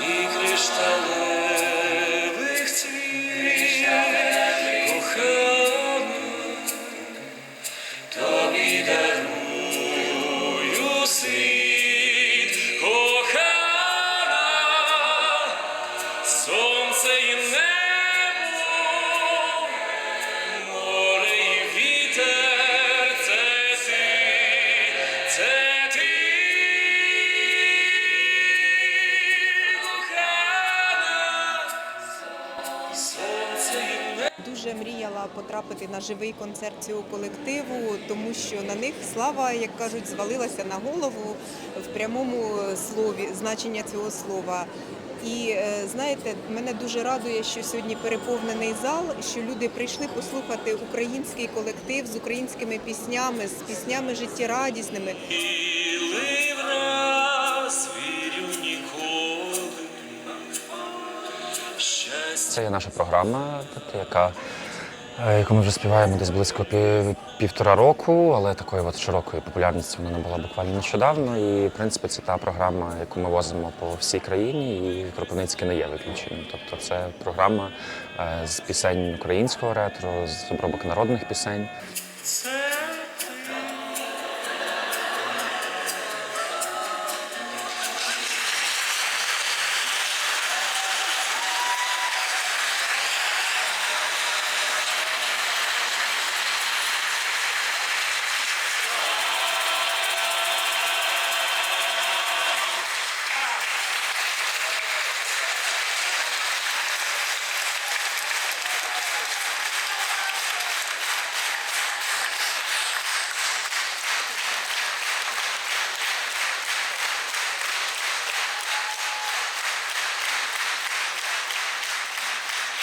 і кришталевих Дуже мріяла потрапити на живий концерт цього колективу, тому що на них слава, як кажуть, звалилася на голову в прямому слові значення цього слова. І е, знаєте, мене дуже радує, що сьогодні переповнений зал, що люди прийшли послухати український колектив з українськими піснями, з піснями життєрадісними. Це є наша програма, яка, е, яку ми вже співаємо десь близько пів, півтора року, але такої от широкої популярності вона набула буквально нещодавно. І в принципі це та програма, яку ми возимо по всій країні, і Кропивницьке не є виключенням. Тобто це програма е, з пісень українського ретро, з обробок народних пісень.